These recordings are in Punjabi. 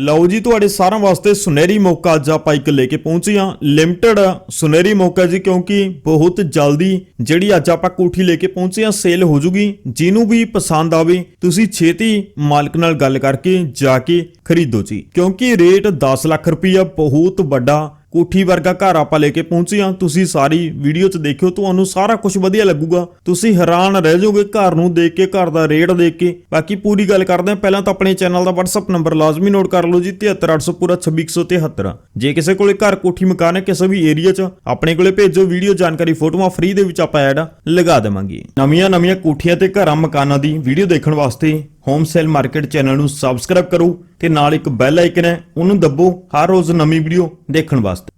ਲਓ ਜੀ, ਤੁਹਾਡੇ ਸਾਰਿਆਂ ਵਾਸਤੇ ਸੁਨਹਿਰੀ ਮੌਕਾ ਅੱਜ ਆਪਾਂ ਇੱਕ ਲੈ ਕੇ ਪਹੁੰਚੇ ਹਾਂ। ਲਿਮਟਿਡ ਸੁਨਹਿਰੀ ਮੌਕਾ ਜੀ, ਕਿਉਂਕਿ ਬਹੁਤ ਜਲਦੀ ਜਿਹੜੀ ਅੱਜ ਆਪਾਂ ਕੋਠੀ ਲੈ ਕੇ ਪਹੁੰਚੇ ਹਾਂ ਸੇਲ ਹੋ ਜੂਗੀ। ਜਿਹਨੂੰ ਵੀ ਪਸੰਦ ਆਵੇ, ਤੁਸੀਂ ਛੇਤੀ ਮਾਲਕ ਨਾਲ ਗੱਲ ਕਰਕੇ ਜਾ ਕੇ ਖਰੀਦੋ ਜੀ। ਕਿਉਂਕਿ ਰੇਟ 10 ਲੱਖ ਰੁਪਈਆ ਬਹੁਤ ਵੱਡਾ ਕੋਠੀ ਵਰਗਾ ਘਰ ਆਪਾਂ ਲੈ ਕੇ ਪਹੁੰਚੇ ਹਾਂ। ਤੁਸੀਂ ਸਾਰੀ ਵੀਡੀਓ 'ਚ ਦੇਖਿਓ, ਤੁਹਾਨੂੰ ਸਾਰਾ ਕੁਝ ਵਧੀਆ ਲੱਗੂਗਾ। ਤੁਸੀਂ ਹੈਰਾਨ ਰਹਿ ਜਾਓਗੇ ਘਰ ਨੂੰ ਦੇਖ ਕੇ, ਘਰ ਦਾ ਰੇਟ ਦੇਖ ਕੇ। ਬਾਕੀ ਪੂਰੀ ਗੱਲ ਕਰਦੇ ਹਾਂ। ਪਹਿਲਾਂ ਤਾਂ ਆਪਣੇ ਚੈਨਲ ਦਾ WhatsApp ਨੰਬਰ ਲਾਜ਼ਮੀ ਨੋਟ ਕਰ ਲਓ ਜੀ 73800 ਪੂਰਾ 26173 ਜੇ ਕਿਸੇ ਕੋਲੇ ਘਰ ਕੋਠੀ ਮਕਾਨ ਹੈ ਕਿਸੇ ਵੀ ਏਰੀਆ 'ਚ, ਆਪਣੇ ਕੋਲੇ ਭੇਜੋ ਵੀਡੀਓ ਜਾਣਕਾਰੀ ਫੋਟੋਆਂ ਫ੍ਰੀ ਦੇ ਵਿੱਚ ਆਪਾਂ ਐਡ ਲਗਾ ਦੇਵਾਂਗੇ। ਨਵੀਆਂ ਨਵੀਆਂ ਕੋਠੀਆਂ ਤੇ ਘਰਾਂ ਮਕਾਨਾਂ ਦੀ ਵੀਡੀਓ ਦੇਖਣ ਵਾਸਤੇ ਹੋਮ ਸੇਲ ਮਾਰਕੀਟ ਚੈਨਲ ਨੂੰ ਸਬਸਕ੍ਰਾਈਬ ਕਰੋ। ਤੇ ਨਾਲ ਇੱਕ ਬੈਲ ਆਈਕਨ ਹੈ, ਉਹਨੂੰ ਦੱਬੋ ਹਰ ਰੋਜ਼ ਨਵੀਂ ਵੀਡੀਓ ਦੇਖਣ ਵਾਸਤੇ।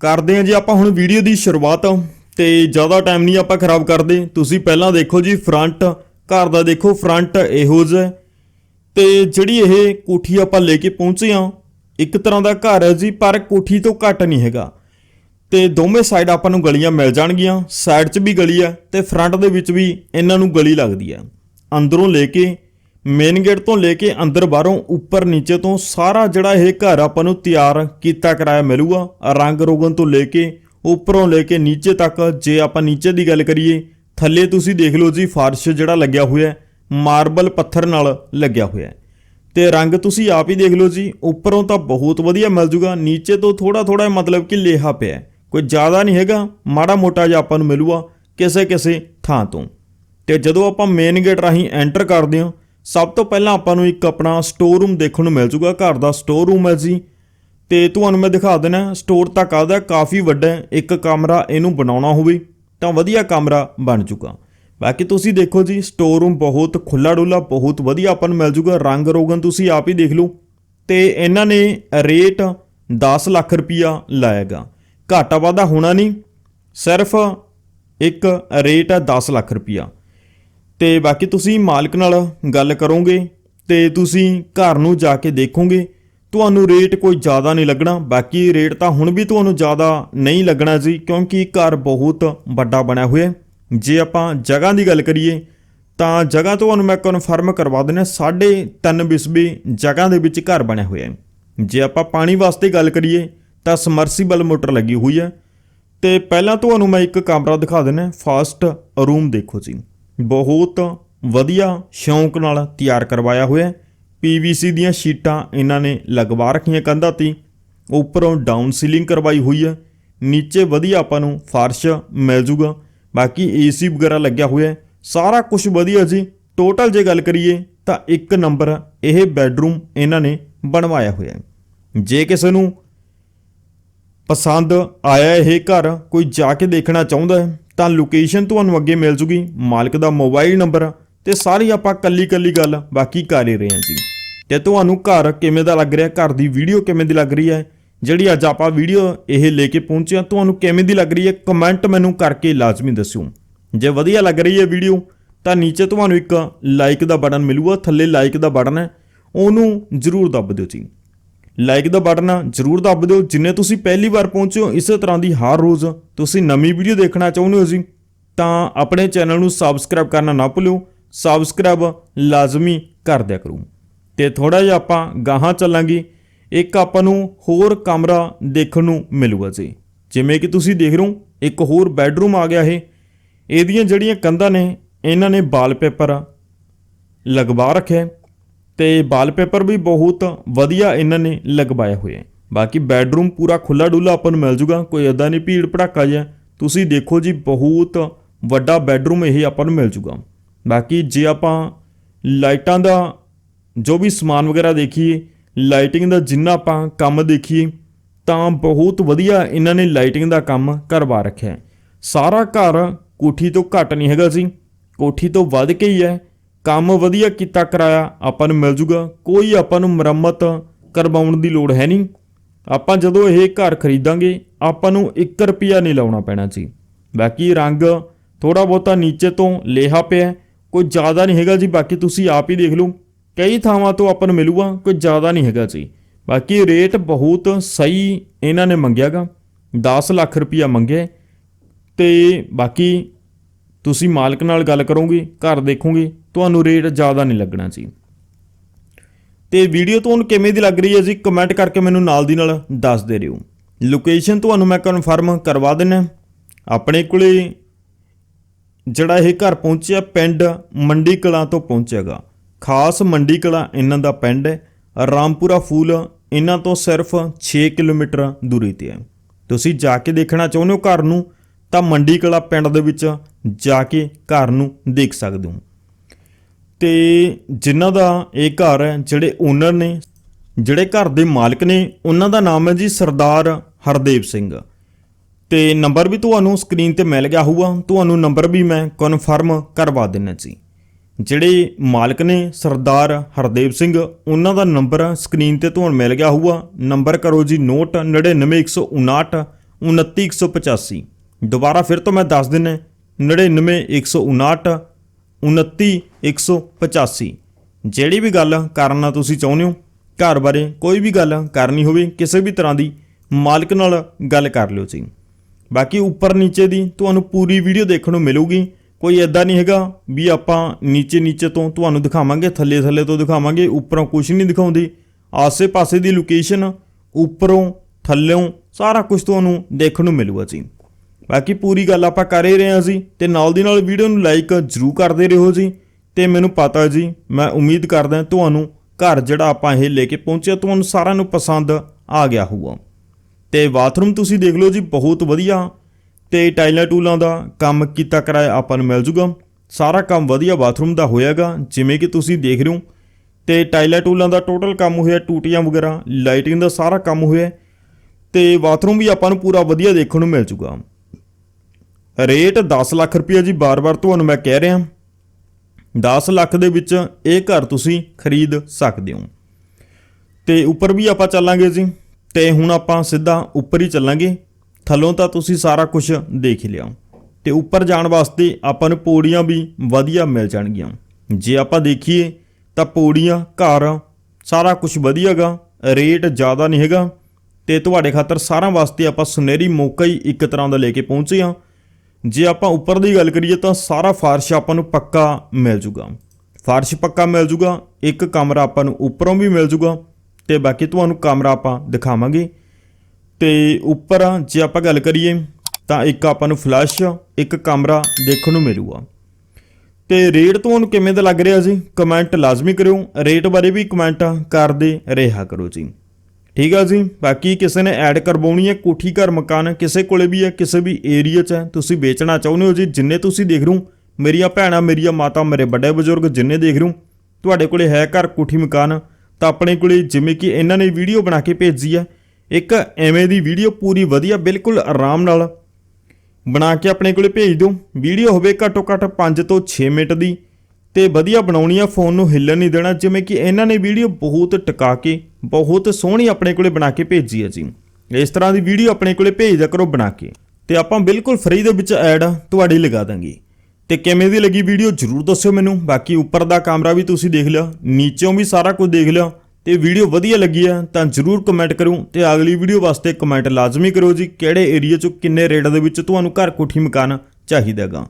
ਕਰਦੇ ਹਾਂ ਜੀ ਆਪਾਂ ਹੁਣ ਵੀਡੀਓ ਦੀ ਸ਼ੁਰੂਆਤ ਤੇ ਜ਼ਿਆਦਾ ਟਾਈਮ ਨਹੀਂ ਆਪਾਂ ਖਰਾਬ ਕਰਦੇ। ਤੁਸੀਂ ਪਹਿਲਾਂ ਦੇਖੋ ਜੀ ਫਰੰਟ ਘਰ ਦਾ ਦੇਖੋ ਫਰੰਟ ਇਹੋ ਜਿਹਾ ਹੈ। ਤੇ ਜਿਹੜੀ ਇਹ ਕੋਠੀ ਆਪਾਂ ਲੈ ਕੇ ਪਹੁੰਚੇ ਹਾਂ, ਇੱਕ ਤਰ੍ਹਾਂ ਦਾ ਘਰ ਹੈ ਜੀ, ਪਰ ਕੋਠੀ ਤੋਂ ਘੱਟ ਨਹੀਂ ਹੈਗਾ। ਤੇ ਦੋਵੇਂ ਸਾਈਡ ਆਪਾਂ ਨੂੰ ਗਲੀਆਂ ਮਿਲ ਜਾਣਗੀਆਂ ਸਾਈਡ 'ਚ ਵੀ ਗਲੀ ਹੈ ਤੇ ਫਰੰਟ ਦੇ ਵਿੱਚ ਵੀ ਇਹਨਾਂ ਨੂੰ ਗਲੀ ਲੱਗਦੀ ਹੈ। ਅੰਦਰੋਂ ਲੈ ਕੇ ਮੇਨ ਗੇਟ ਤੋਂ ਲੈ ਕੇ ਅੰਦਰ ਬਾਹਰੋਂ ਉੱਪਰ ਨੀਚੇ ਤੋਂ ਸਾਰਾ ਜਿਹੜਾ ਇਹ ਘਰ ਆਪਾਂ ਨੂੰ ਤਿਆਰ ਕੀਤਾ ਕਰਾਇਆ ਮਿਲੂਗਾ। ਰੰਗ ਰੋਗਨ ਤੋਂ ਲੈ ਕੇ ਉੱਪਰੋਂ ਲੈ ਕੇ ਨੀਚੇ ਤੱਕ ਜੇ ਆਪਾਂ ਨੀਚੇ ਦੀ ਗੱਲ ਕਰੀਏ, ਥੱਲੇ ਤੁਸੀਂ ਦੇਖ ਲਓ ਜੀ ਫਾਰਸ਼ ਜਿਹੜਾ ਲੱਗਿਆ ਹੋਇਆ ਹੈ, ਮਾਰਬਲ ਪੱਥਰ ਨਾਲ ਲੱਗਿਆ ਹੋਇਆ ਹੈ। ਤੇ ਰੰਗ ਤੁਸੀਂ ਆਪ ਹੀ ਦੇਖ ਲਓ ਜੀ, ਉੱਪਰੋਂ ਤਾਂ ਬਹੁਤ ਵਧੀਆ ਮਿਲ ਜੂਗਾ, ਨੀਚੇ ਤੋਂ ਥੋੜਾ ਥੋੜਾ ਮਤਲਬ ਕਿ ਲੇਹਾ ਪਿਆ ਕੋਈ ਜ਼ਿਆਦਾ ਨਹੀਂ ਹੈਗਾ, ਮਾੜਾ ਮੋਟਾ ਜਿਹਾ ਆਪਾਂ ਨੂੰ ਮਿਲੂਗਾ ਕਿਸੇ ਕਿਸੇ ਥਾਂ ਤੋਂ। ਤੇ ਜਦੋਂ ਆਪਾਂ ਮੇਨ ਗੇਟ ਰਾਹੀਂ ਐਂਟਰ ਕਰਦੇ ਹਾਂ ਸਭ ਤੋਂ ਪਹਿਲਾਂ ਆਪਾਂ ਨੂੰ ਇੱਕ ਆਪਣਾ ਸਟੋਰ ਰੂਮ ਦੇਖਣ ਨੂੰ ਮਿਲ ਜੂਗਾ, ਘਰ ਦਾ ਸਟੋਰ ਰੂਮ ਹੈ ਜੀ। ਤੇ ਤੁਹਾਨੂੰ ਮੈਂ ਦਿਖਾ ਦੇਣਾ ਸਟੋਰ ਤੱਕ ਆਦਾ ਕਾਫੀ ਵੱਡਾ ਇੱਕ ਕਮਰਾ ਇਹਨੂੰ ਬਣਾਉਣਾ ਹੋਵੇ ਤਾਂ ਵਧੀਆ ਕਮਰਾ ਬਣ ਜੂਗਾ। ਬਾਕੀ ਤੁਸੀਂ ਦੇਖੋ ਜੀ ਸਟੋਰ ਰੂਮ ਬਹੁਤ ਖੁੱਲਾ ਡੁੱਲਾ ਬਹੁਤ ਵਧੀਆ ਆਪਾਂ ਨੂੰ ਮਿਲ ਜੂਗਾ, ਰੰਗ ਰੋਗਨ ਤੁਸੀਂ ਆਪ ਹੀ ਦੇਖ ਲਓ। ਤੇ ਇਹਨਾਂ ਨੇ ਰੇਟ 10 ਲੱਖ ਰੁਪਿਆ ਲਾਏਗਾ ਘਾਟਾ ਵਾਧਾ ਹੋਣਾ ਨਹੀਂ, ਸਿਰਫ ਇੱਕ ਰੇਟ ਹੈ 10 ਲੱਖ ਰੁਪਿਆ ਤੇ ਬਾਕੀ ਤੁਸੀਂ ਮਾਲਕ ਨਾਲ ਗੱਲ ਕਰੋਗੇ ਤੇ ਤੁਸੀਂ ਘਰ ਨੂੰ ਜਾ ਕੇ ਦੇਖੋਗੇ। ਤੁਹਾਨੂੰ ਰੇਟ ਕੋਈ ਜ਼ਿਆਦਾ ਨਹੀਂ ਲੱਗਣਾ। ਬਾਕੀ ਰੇਟ ਤਾਂ ਹੁਣ ਵੀ ਤੁਹਾਨੂੰ ਜ਼ਿਆਦਾ ਨਹੀਂ ਲੱਗਣਾ ਜੀ, ਕਿਉਂਕਿ ਘਰ ਬਹੁਤ ਵੱਡਾ ਬਣਿਆ ਹੋਇਆ ਜੇ ਆਪਾਂ ਜਗ੍ਹਾ ਦੀ ਗੱਲ ਕਰੀਏ, ਤਾਂ ਜਗ੍ਹਾ ਤੁਹਾਨੂੰ ਮੈਂ ਕਨਫਰਮ ਕਰਵਾ ਦਿੰਦਾ, ਸਾਢੇ ਤਿੰਨ ਬਿਸਬੀ ਜਗ੍ਹਾ ਦੇ ਵਿੱਚ ਘਰ ਬਣਿਆ ਹੋਇਆ ਹੈ। ਜੇ ਆਪਾਂ ਪਾਣੀ ਵਾਸਤੇ ਗੱਲ ਕਰੀਏ, ਤਾਂ ਸਮਰਸੀਬਲ ਮੋਟਰ ਲੱਗੀ ਹੋਈ ਹੈ। ਤੇ ਪਹਿਲਾਂ ਤੁਹਾਨੂੰ ਮੈਂ ਇੱਕ ਕਮਰਾ ਦਿਖਾ ਦਿੰਦਾ, ਫਾਸਟ ਰੂਮ ਦੇਖੋ ਜੀ। ਬਹੁਤ ਵਧੀਆ ਸ਼ੌਂਕ ਨਾਲ ਤਿਆਰ ਕਰਵਾਇਆ ਹੋਇਆ ਹੈ। ਪੀਵੀਸੀ ਦੀਆਂ ਸ਼ੀਟਾਂ ਇਹਨਾਂ ਨੇ ਲਗਵਾ ਰੱਖੀਆਂ ਕੰਧਾਂ ਤੇ। ਉੱਪਰੋਂ ਡਾਊਨ ਸੀਲਿੰਗ ਕਰਵਾਈ ਹੋਈ ਹੈ। ਨੀਚੇ ਵਧੀਆ ਆਪਾਂ ਨੂੰ ਫਰਸ਼ ਮਿਲ ਜੂਗਾ। ਬਾਕੀ ਏਸੀ ਵਗੈਰਾ ਲੱਗਿਆ ਹੋਇਆ ਸਾਰਾ ਕੁਝ ਵਧੀਆ ਜੀ। ਟੋਟਲ ਜੇ ਗੱਲ ਕਰੀਏ ਤਾਂ ਇੱਕ ਨੰਬਰ ਇਹ ਬੈੱਡਰੂਮ ਇਹਨਾਂ ਨੇ ਬਣਵਾਇਆ ਹੋਇਆ ਜੇ ਕਿਸੇ ਨੂੰ ਪਸੰਦ ਆਇਆ ਇਹ ਘਰ, ਕੋਈ ਜਾ ਕੇ ਦੇਖਣਾ ਚਾਹੁੰਦਾ ਹੈ ਤਾਂ ਲੋਕੇਸ਼ਨ ਤੁਹਾਨੂੰ ਅੱਗੇ ਮਿਲ ਜੂਗੀ, ਮਾਲਕ ਦਾ ਮੋਬਾਈਲ ਨੰਬਰ ਤੇ ਸਾਰੀ ਆਪਾਂ ਕੱਲੀ ਕੱਲੀ ਗੱਲ, ਬਾਕੀ ਕਰ ਹੀ ਰਹੇ ਹਾਂ ਜੀ। ਤੇ ਤੁਹਾਨੂੰ ਘਰ ਕਿਵੇਂ ਦਾ ਲੱਗ ਰਿਹਾ, ਘਰ ਦੀ ਵੀਡੀਓ ਕਿਵੇਂ ਦੀ ਲੱਗ ਰਹੀ ਹੈ, ਜਿਹੜੀ ਅੱਜ ਆਪਾਂ ਵੀਡੀਓ ਇਹ ਲੈ ਕੇ ਪਹੁੰਚੇ ਹਾਂ, ਤੁਹਾਨੂੰ ਕਿਵੇਂ ਦੀ ਲੱਗ ਰਹੀ ਹੈ ਕਮੈਂਟ ਮੈਨੂੰ ਕਰਕੇ ਲਾਜ਼ਮੀ ਦੱਸਿਓ। ਜੇ ਵਧੀਆ ਲੱਗ ਰਹੀ ਹੈ ਵੀਡੀਓ ਤਾਂ ਨੀਚੇ ਤੁਹਾਨੂੰ ਇੱਕ ਲਾਈਕ ਦਾ ਬਟਨ ਮਿਲੂਗਾ, ਥੱਲੇ ਲਾਈਕ ਦਾ ਬਟਨ ਹੈ, ਉਹਨੂੰ ਜ਼ਰੂਰ ਦੱਬ ਦਿਓ ਜੀ। ਲਾਈਕ ਦਾ ਬਟਨ ਜ਼ਰੂਰ ਦੱਬ ਦਿਓ। ਜਿੰਨੇ ਤੁਸੀਂ ਪਹਿਲੀ ਵਾਰ ਪਹੁੰਚੇ ਹੋ, ਇਸੇ ਤਰ੍ਹਾਂ ਦੀ ਹਰ ਰੋਜ਼ ਤੁਸੀਂ ਨਵੀਂ ਵੀਡੀਓ ਦੇਖਣਾ ਚਾਹੁੰਦੇ ਹੋ ਜੀ, ਤਾਂ ਆਪਣੇ ਚੈਨਲ ਨੂੰ ਸਬਸਕ੍ਰਾਈਬ ਕਰਨਾ ਨਾ ਭੁੱਲਿਓ। ਸਬਸਕ੍ਰਾਈਬ ਲਾਜ਼ਮੀ ਕਰ ਦਿਆ ਕਰੋ। ਤੇ ਥੋੜਾ ਜਿਹਾ ਆਪਾਂ ਗਾਹਾਂ ਚੱਲਾਂਗੇ। ਇੱਕ ਆਪਾਂ ਨੂੰ ਹੋਰ ਕਮਰਾ ਦੇਖਣ ਨੂੰ ਮਿਲੂਗਾ ਜੀ। ਜਿਵੇਂ ਕਿ ਤੁਸੀਂ ਦੇਖ ਰਹੇ ਹੋ, ਇੱਕ ਹੋਰ ਬੈੱਡਰੂਮ ਆ ਗਿਆ ਇਹ। ਇਹਦੀਆਂ ਜਿਹੜੀਆਂ ਕੰਧਾਂ ਨੇ, ਇਹਨਾਂ ਨੇ ਵਾਲਪੇਪਰ ਲਗਵਾ ਰੱਖਿਆ ਤੇ ਵਾਲਪੇਪਰ ਵੀ ਬਹੁਤ ਵਧੀਆ ਇਹਨਾਂ ਨੇ ਲਗਵਾਇਆ ਹੋਇਆ ਹੈ ਬਾਕੀ ਬੈਡਰੂਮ ਪੂਰਾ ਖੁੱਲਾ ਡੁੱਲਾ ਆਪਾਂ ਨੂੰ ਮਿਲ ਜੂਗਾ, ਕੋਈ ਇਦਾਂ ਨਹੀਂ ਭੀੜ ਭੜਾਕਾ ਜਿਹਾ। ਤੁਸੀਂ ਦੇਖੋ ਜੀ, ਬਹੁਤ ਵੱਡਾ ਬੈਡਰੂਮ ਇਹ ਆਪਾਂ ਨੂੰ ਮਿਲ ਜੂਗਾ। ਬਾਕੀ ਜੇ ਆਪਾਂ ਲਾਈਟਾਂ ਦਾ ਜੋ ਵੀ ਸਮਾਨ ਵਗੈਰਾ ਦੇਖੀਏ, ਲਾਈਟਿੰਗ ਦਾ ਜਿੰਨਾ ਆਪਾਂ ਕੰਮ ਦੇਖੀਏ, ਤਾਂ ਬਹੁਤ ਵਧੀਆ ਇਹਨਾਂ ਨੇ ਲਾਈਟਿੰਗ ਦਾ ਕੰਮ ਕਰਵਾ ਰੱਖਿਆ। ਸਾਰਾ ਘਰ ਕੋਠੀ ਤੋਂ ਘੱਟ ਨਹੀਂ ਹੈਗਾ ਜੀ, ਕੋਠੀ ਤੋਂ ਵੱਧ ਕੇ ਹੀ ਹੈ। ਕੰਮ ਵਧੀਆ ਕੀਤਾ ਕਰਾਇਆ, ਆਪਾਂ ਨੂੰ ਮਿਲ ਜੂਗਾ। ਕੋਈ ਆਪਾਂ ਨੂੰ ਮੁਰੰਮਤ ਕਰਵਾਉਣ ਦੀ ਲੋੜ ਹੈ ਨਹੀਂ। ਆਪਾਂ ਜਦੋਂ ਇਹ ਘਰ ਖਰੀਦਾਂਗੇ, ਆਪਾਂ ਨੂੰ 1 ਰੁਪਿਆ ਨਹੀਂ ਲਾਉਣਾ ਪੈਣਾ ਜੀ। ਬਾਕੀ ਰੰਗ ਥੋੜਾ ਬਹੁਤਾ ਨੀਚੇ ਤੋਂ ਲੇਹਾ ਪਿਆ ਕੋਈ ਜ਼ਿਆਦਾ ਨਹੀਂ ਹੈਗਾ ਜੀ, ਬਾਕੀ ਤੁਸੀਂ ਆਪ ਹੀ ਦੇਖ ਲਓ। ਕਈ ਥਾਵਾਂ ਤੋਂ ਆਪਾਂ ਨੂੰ ਮਿਲੂਗਾ, ਕੋਈ ਜ਼ਿਆਦਾ ਨਹੀਂ ਹੈਗਾ ਜੀ। ਬਾਕੀ ਰੇਟ ਬਹੁਤ ਸਹੀ ਇਹਨਾਂ ਨੇ ਮੰਗਿਆਗਾ। 10 ਲੱਖ ਰੁਪਿਆ ਮੰਗਿਆ ਹੈ। ਤੇ ਬਾਕੀ ਤੁਸੀਂ ਮਾਲਕ ਨਾਲ ਗੱਲ ਕਰੋਗੇ, ਘਰ ਦੇਖੋਗੇ, ਤੁਹਾਨੂੰ ਰੇਟ ਜ਼ਿਆਦਾ ਨਹੀਂ ਲੱਗਣਾ ਜੀ। ਤੇ ਵੀਡੀਓ ਤੁਹਾਨੂੰ ਕਿਵੇਂ ਦੀ ਲੱਗ ਰਹੀ ਹੈ ਜੀ ਕਮੈਂਟ ਕਰਕੇ ਮੈਨੂੰ ਨਾਲ ਦੀ ਨਾਲ ਦੱਸ ਦੇ ਰਿਓ ਲੋਕੇਸ਼ਨ ਤੁਹਾਨੂੰ ਮੈਂ ਕਨਫਰਮ ਕਰਵਾ ਦਿੰਨਾ। ਆਪਣੇ ਕੋਲੇ ਜਿਹੜਾ ਇਹ ਘਰ ਪਹੁੰਚਿਆ, ਪਿੰਡ ਮੰਡੀ ਕਲਾਂ ਤੋਂ ਪਹੁੰਚੇਗਾ। ਖਾਸ ਮੰਡੀ ਕਲਾਂ ਇਹਨਾਂ ਦਾ ਪਿੰਡ ਹੈ। ਰਾਮਪੁਰਾ ਫੂਲ ਇਹਨਾਂ ਤੋਂ ਸਿਰਫ 6 ਕਿਲੋਮੀਟਰ ਦੂਰੀ ਤੇ ਹੈ। ਤੁਸੀਂ ਜਾ ਕੇ ਦੇਖਣਾ ਚਾਹੁੰਦੇ ਹੋ ਘਰ ਨੂੰ ਤਾਂ ਮੰਡੀ ਕਲਾ ਪਿੰਡ ਦੇ ਵਿੱਚ ਜਾ ਕੇ ਘਰ ਨੂੰ ਦੇਖ ਸਕਦੇ ਹੋ। ਤੇ ਜਿਨ੍ਹਾਂ ਦਾ ਇਹ ਘਰ ਹੈ, ਜਿਹੜੇ ਓਨਰ ਨੇ, ਜਿਹੜੇ ਘਰ ਦੇ ਮਾਲਕ ਨੇ, ਉਹਨਾਂ ਦਾ ਨਾਮ ਹੈ ਜੀ ਸਰਦਾਰ ਹਰਦੇਵ ਸਿੰਘ। ਤੇ ਨੰਬਰ ਵੀ ਤੁਹਾਨੂੰ ਸਕਰੀਨ ਤੇ ਮਿਲ ਗਿਆ ਹੋਊਗਾ, ਤੁਹਾਨੂੰ ਨੰਬਰ ਵੀ ਮੈਂ ਕਨਫਰਮ ਕਰਵਾ ਦਿੰਨਾ ਜੀ। ਜਿਹੜੇ ਮਾਲਕ ਨੇ ਸਰਦਾਰ ਹਰਦੇਵ ਸਿੰਘ, ਉਹਨਾਂ ਦਾ ਨੰਬਰ ਸਕਰੀਨ ਤੇ ਤੁਹਾਨੂੰ ਮਿਲ ਗਿਆ ਹੋਊਗਾ। ਨੰਬਰ ਕਰੋ ਜੀ ਨੋਟ 99159 29185 ਦੁਬਾਰਾ ਫਿਰ ਤੋਂ ਮੈਂ ਦੱਸ ਦਿੰਨਾ 99159 29185 ਜਿਹੜੀ ਵੀ ਗੱਲ ਕਰਨਾ ਤੁਸੀਂ ਚਾਹੁੰਦੇ ਹੋ, ਘਰ ਬਾਰੇ ਕੋਈ ਵੀ ਗੱਲ ਕਰਨੀ ਹੋਵੇ, ਕਿਸੇ ਵੀ ਤਰ੍ਹਾਂ ਦੀ, ਮਾਲਕ ਨਾਲ ਗੱਲ ਕਰ ਲਿਓ ਜੀ। ਬਾਕੀ ਉੱਪਰ ਨੀਚੇ ਦੀ ਤੁਹਾਨੂੰ ਪੂਰੀ ਵੀਡੀਓ ਦੇਖਣ ਨੂੰ ਮਿਲੂਗੀ। ਕੋਈ ਐਦਾਂ ਨਹੀਂ ਹੈਗਾ ਵੀ ਆਪਾਂ ਨੀਚੇ ਨੀਚੇ ਤੋਂ ਤੁਹਾਨੂੰ ਦਿਖਾਵਾਂਗੇ ਥੱਲੇ ਥੱਲੇ ਤੋਂ ਦਿਖਾਵਾਂਗੇ, ਉੱਪਰੋਂ ਕੁਝ ਨਹੀਂ ਦਿਖਾਉਂਦੇ। ਆਸੇ-ਪਾਸੇ ਦੀ ਲੋਕੇਸ਼ਨ ਉੱਪਰੋਂ ਥੱਲਿਓਂ ਸਾਰਾ ਕੁਝ ਤੁਹਾਨੂੰ ਦੇਖਣ ਨੂੰ ਮਿਲੂਗਾ ਜੀ। ਬਾਕੀ ਪੂਰੀ ਗੱਲ ਆਪਾਂ ਕਰ ਹੀ ਰਹੇ ਹਾਂ ਜੀ ਤੇ ਨਾਲ ਦੀ ਨਾਲ ਵੀਡੀਓ ਨੂੰ ਲਾਈਕ ਜ਼ਰੂਰ ਕਰਦੇ ਰਹੋ ਜੀ ਤੇ ਮੈਨੂੰ ਪਤਾ ਜੀ, ਮੈਂ ਉਮੀਦ ਕਰਦਾ ਤੁਹਾਨੂੰ ਘਰ ਜਿਹੜਾ ਆਪਾਂ ਇਹ ਲੈ ਕੇ ਪਹੁੰਚਿਆ ਤੁਹਾਨੂੰ ਸਾਰਿਆਂ ਨੂੰ ਪਸੰਦ ਆ ਗਿਆ ਹੋਊਗਾ। ਤੇ ਬਾਥਰੂਮ ਤੁਸੀਂ ਦੇਖ ਲਓ ਜੀ, ਬਹੁਤ ਵਧੀਆ ਤੇ ਟਾਈਲਾਂ ਟੂਲਾਂ ਦਾ ਕੰਮ ਕੀਤਾ ਕਰਾਇਆ ਆਪਾਂ ਨੂੰ ਮਿਲ ਜੂਗਾ। ਸਾਰਾ ਕੰਮ ਵਧੀਆ ਬਾਥਰੂਮ ਦਾ ਹੋਇਆਗਾ, ਜਿਵੇਂ ਕਿ ਤੁਸੀਂ ਦੇਖ ਰਹੇ ਹੋ। ਤੇ ਟਾਈਲਾਂ ਟੂਲਾਂ ਦਾ ਟੋਟਲ ਕੰਮ ਹੋਇਆ, ਟੂਟੀਆਂ ਵਗੈਰਾ ਲਾਈਟਿੰਗ ਦਾ ਸਾਰਾ ਕੰਮ ਹੋਇਆ। ਤੇ ਬਾਥਰੂਮ ਵੀ ਆਪਾਂ ਨੂੰ ਪੂਰਾ ਵਧੀਆ ਦੇਖਣ ਨੂੰ ਮਿਲ ਜੂਗਾ। ਰੇਟ 10 ਲੱਖ ਰੁਪਏ ਜੀ ਬਾਰ-ਬਾਰ ਤੁਹਾਨੂੰ ਮੈਂ ਕਹਿ ਰਿਹਾ। 10 ਲੱਖ ਦੇ ਵਿੱਚ ਇਹ ਘਰ ਤੁਸੀਂ ਖਰੀਦ ਸਕਦੇ ਹੋ। ਤੇ ਉੱਪਰ ਵੀ ਆਪਾਂ ਚੱਲਾਂਗੇ ਜੀ। ਤੇ ਹੁਣ ਆਪਾਂ ਸਿੱਧਾ ਉੱਪਰ ਹੀ ਚੱਲਾਂਗੇ। ਥੱਲੋਂ ਤਾਂ ਤੁਸੀਂ ਸਾਰਾ ਕੁਝ ਦੇਖ ਲਿਆ। ਤੇ ਉੱਪਰ ਜਾਣ ਵਾਸਤੇ ਆਪਾਂ ਨੂੰ ਪੌੜੀਆਂ ਵੀ ਵਧੀਆ ਮਿਲ ਜਾਣਗੀਆਂ। ਜੇ ਆਪਾਂ ਦੇਖੀਏ ਤਾਂ ਪੌੜੀਆਂ, ਘਰ ਸਾਰਾ ਕੁਝ ਵਧੀਆਗਾ ਰੇਟ ਜ਼ਿਆਦਾ ਨਹੀਂ ਹੈਗਾ। ਤੇ ਤੁਹਾਡੇ ਖਾਤਰ ਸਾਰਿਆਂ ਵਾਸਤੇ ਆਪਾਂ ਸੁਨਹਿਰੀ ਮੌਕਾ ਹੀ ਇੱਕ ਤਰ੍ਹਾਂ ਦਾ ਲੈ ਕੇ ਪਹੁੰਚੇ ਹਾਂ। ਜੇ ਆਪਾਂ ਉੱਪਰ ਦੀ ਗੱਲ ਕਰੀਏ ਤਾਂ ਸਾਰਾ ਫਰਸ਼ ਆਪਾਂ ਨੂੰ ਪੱਕਾ ਮਿਲ ਜੂਗਾ। ਫਰਸ਼ ਪੱਕਾ ਮਿਲ ਜੂਗਾ, ਇੱਕ ਕਮਰਾ ਆਪਾਂ ਨੂੰ ਉੱਪਰੋਂ ਵੀ ਮਿਲ ਜੂਗਾ ਤੇ ਬਾਕੀ ਤੁਹਾਨੂੰ ਕਮਰਾ ਆਪਾਂ ਦਿਖਾਵਾਂਗੇ। ਤੇ ਉੱਪਰ ਜੇ ਆਪਾਂ ਗੱਲ ਕਰੀਏ ਤਾਂ ਇੱਕ ਆਪਾਂ ਨੂੰ ਫਲੈਸ਼, ਇੱਕ ਕਮਰਾ ਦੇਖਣ ਨੂੰ ਮਿਲੂਗਾ। ਤੇ ਰੇਟ ਤੁਹਾਨੂੰ ਕਿਵੇਂ ਦਾ ਲੱਗ ਰਿਹਾ ਜੀ? ਕਮੈਂਟ ਲਾਜ਼ਮੀ ਕਰਿਓ। ਰੇਟ ਬਾਰੇ ਵੀ ਕਮੈਂਟ ਕਰਦੇ ਰਿਹਾ ਕਰੋ ਜੀ। ਠੀਕ ਆ ਜੀ, ਬਾਕੀ ਕਿਸੇ ਨੇ ਐਡ ਕਰਵਾਉਣੀ ਹੈ, ਕੋਠੀ ਘਰ ਮਕਾਨ ਕਿਸੇ ਕੋਲੇ ਵੀ ਹੈ, ਕਿਸੇ ਵੀ ਏਰੀਆ 'ਚ ਹੈ, ਤੁਸੀਂ ਵੇਚਣਾ ਚਾਹੁੰਦੇ ਹੋ ਜੀ, ਜਿੰਨੇ ਤੁਸੀਂ ਦੇਖ ਰਹੇ ਹੋ, ਮੇਰੀਆਂ ਭੈਣਾਂ, ਮੇਰੀਆਂ ਮਾਤਾ, ਮੇਰੇ ਵੱਡੇ ਬਜ਼ੁਰਗ ਜਿੰਨੇ ਦੇਖ ਰਹੇ ਤੁਹਾਡੇ ਕੋਲੇ ਹੈ ਘਰ, ਕੋਠੀ, ਮਕਾਨ, ਤਾਂ ਆਪਣੇ ਕੋਲੇ ਜਿਵੇਂ ਕਿ ਇਹਨਾਂ ਨੇ ਵੀਡੀਓ ਬਣਾ ਕੇ ਭੇਜੀ ਹੈ, ਇੱਕ ਐਵੇਂ ਦੀ ਵੀਡੀਓ ਪੂਰੀ ਵਧੀਆ, ਬਿਲਕੁਲ ਆਰਾਮ ਨਾਲ ਬਣਾ ਕੇ ਆਪਣੇ ਕੋਲੇ ਭੇਜ ਦਿਓ ਵੀਡੀਓ ਹੋਵੇ ਘੱਟੋ ਘੱਟ 5 ਤੋਂ 6 ਮਿੰਟ ਦੀ ਤੇ ਵਧੀਆ ਬਣਾਉਣੀ ਆ ਫੋਨ ਨੂੰ ਹਿੱਲਣ ਨਹੀਂ ਦੇਣਾ, ਜਿਵੇਂ ਕਿ ਇਹਨਾਂ ਨੇ ਵੀਡੀਓ ਬਹੁਤ ਟਿਕਾ ਕੇ, ਬਹੁਤ ਸੋਹਣੀ ਆਪਣੇ ਕੋਲੇ ਬਣਾ ਕੇ ਭੇਜੀ ਹੈ ਜੀ। ਇਸ ਤਰ੍ਹਾਂ ਦੀ ਵੀਡੀਓ ਆਪਣੇ ਕੋਲੇ ਭੇਜ ਕਰੋ ਬਣਾ ਕੇ। ਤੇ ਆਪਾਂ ਬਿਲਕੁਲ ਫ੍ਰੀ ਦੇ ਵਿੱਚ ਐਡ ਤੁਹਾਡੀ ਲਗਾ ਦਾਂਗੇ। ਤੇ ਕਿਵੇਂ ਦੀ ਲੱਗੀ ਵੀਡੀਓ ਜਰੂਰ ਦੱਸਿਓ ਮੈਨੂੰ। ਬਾਕੀ ਉੱਪਰ ਦਾ ਕੈਮਰਾ ਵੀ ਤੁਸੀਂ ਦੇਖ ਲਿਆ ਨੀਚੋਂ ਵੀ ਸਾਰਾ ਕੁਝ ਦੇਖ ਲਿਆ ਤੇ ਵੀਡੀਓ ਵਧੀਆ ਲੱਗੀ ਆ ਤਾਂ ਜਰੂਰ ਕਮੈਂਟ ਕਰੋ ਤੇ ਅਗਲੀ ਵੀਡੀਓ ਵਾਸਤੇ ਕਮੈਂਟ ਲਾਜ਼ਮੀ ਕਰੋ ਜੀ, ਕਿਹੜੇ ਏਰੀਆ 'ਚ ਕਿੰਨੇ ਰੇਟ ਦੇ ਵਿੱਚ ਤੁਹਾਨੂੰ ਘਰ ਕੋਠੀ ਮਕਾਨ ਚਾਹੀਦਾਗਾ।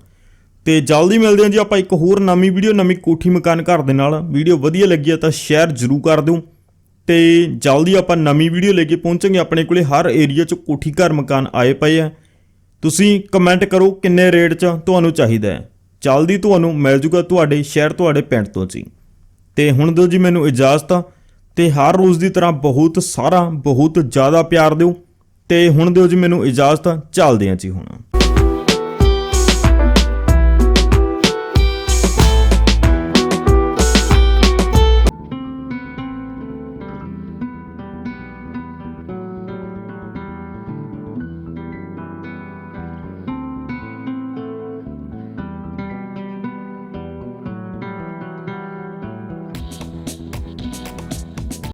ਤੇ ਜਲਦੀ ਮਿਲਦੇ ਹਾਂ ਜੀ, ਆਪਾਂ ਇੱਕ ਹੋਰ ਨਵੀਂ ਵੀਡੀਓ, ਨਵੀਂ ਕੋਠੀ ਮਕਾਨ ਘਰ ਦੇ ਨਾਲ। ਵੀਡੀਓ ਵਧੀਆ ਲੱਗੀ ਆ ਤਾਂ ਸ਼ੇਅਰ ਜਰੂਰ ਕਰ ਦਿਓ। ਤੇ ਜਲਦੀ ਆਪਾਂ ਨਵੀਂ ਵੀਡੀਓ ਲੈ ਕੇ ਪਹੁੰਚਾਂਗੇ। ਆਪਣੇ ਕੋਲੇ ਹਰ ਏਰੀਆ 'ਚ ਕੋਠੀ ਘਰ ਮਕਾਨ ਆਏ ਪਏ ਆ। ਤੁਸੀਂ ਕਮੈਂਟ ਕਰੋ ਕਿੰਨੇ ਰੇਟ 'ਚ ਤੁਹਾਨੂੰ ਚਾਹੀਦਾ ਹੈ। ਜਲਦੀ ਤੁਹਾਨੂੰ ਮਿਲ ਜੂਗਾ ਤੁਹਾਡੇ ਸ਼ਹਿਰ ਤੁਹਾਡੇ ਪਿੰਡ ਤੋਂ ਜੀ। ਤੇ ਹੁਣ ਦਿਓ ਜੀ ਮੈਨੂੰ ਇਜਾਜ਼ਤ। ਤੇ ਹਰ ਰੋਜ਼ ਦੀ ਤਰ੍ਹਾਂ ਬਹੁਤ ਸਾਰਾ, ਬਹੁਤ ਜ਼ਿਆਦਾ ਪਿਆਰ ਦਿਓ। ਤੇ ਹੁਣ ਦਿਓ ਜੀ ਮੈਨੂੰ ਇਜਾਜ਼ਤ। ਚੱਲਦੇ ਹਾਂ ਜੀ ਹੁਣ।